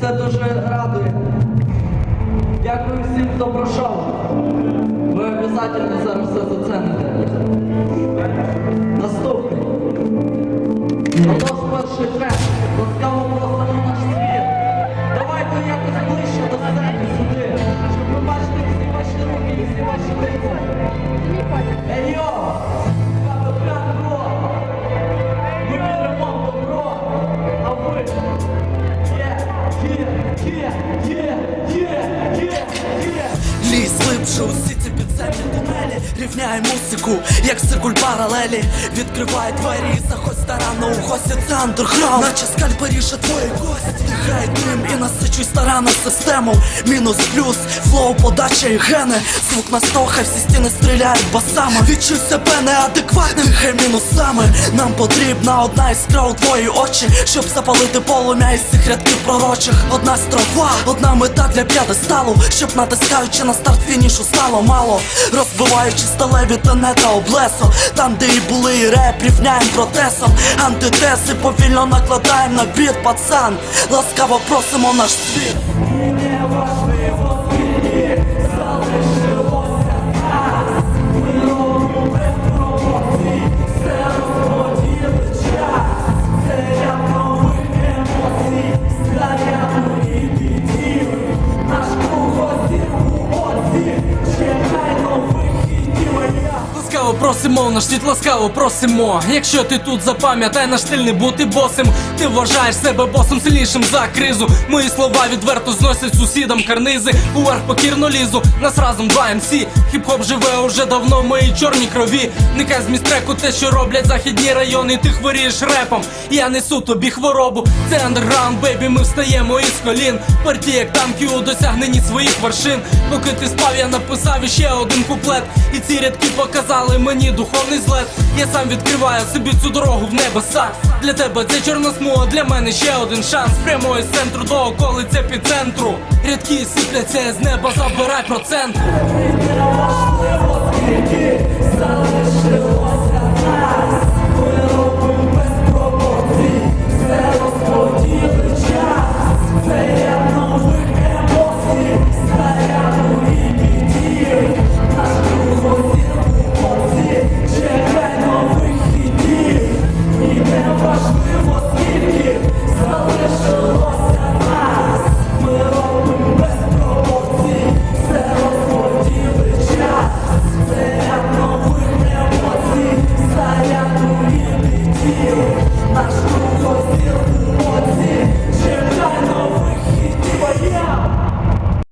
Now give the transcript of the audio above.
це дуже радує. Дякую всім, хто пройшов. Ви обов'язково зараз все зацените. Наступний. Отож перший трек. Ласкаво просимо наш світ. Давайте якось ближче до себе сюди. Щоб ви бачили всі ваші руки і всі ваші лиця. Ей Ліс глибше усі Рівняє музику, як циркуль паралелі. Відкриває двері заходь старанно у гості Це андерграунд, наче скальпи ріже твої кості. Дихай дим і насичуй старанно систему. Мінус плюс, флоу, подача і гени. Звук настоха, всі стіни стріляють басами. Відчуй себе неадекватним, хай мінусами. Нам потрібна одна іскра у твої очі Щоб запалити полум'я із цих рядків пророчих. Одна строфа, одна мета для п'ядесталу Щоб натискаючи на старт фінішу стало мало. Розбиваючи сталеві тонета облесо. Там, де і були реп, рівняєм протесом. Антитеси повільно накладаєм на біт, пацан. Ласкаво просимо наш світ Ласкаво просимо, наш світ ласкаво просимо. Якщо ти тут запам'ятай наш стиль не бути босим. Ти вважаєш себе босом сильнішим за кризу. Мої слова відверто зносять сусідам карнизи. Уверх покірно лізу, нас разом два МС Хіп-хоп живе уже давно в моїй чорній крові. Нехай зміст треку те, що роблять західні райони, ти хворієш репом. Я несу тобі хворобу. Це андерграунд, бейбі, ми встаємо із колін. Парті, як танки у досягненні своїх вершин. Поки ти спав, я написав іще один куплет. І ці рядки показали мені духовний злет. Я сам відкриваю собі цю дорогу в небеса. Для тебе це чорна смуга, для мене ще один шанс. Прямо із центру до околиці під центру. Рядки сипляться з неба, забирай процент.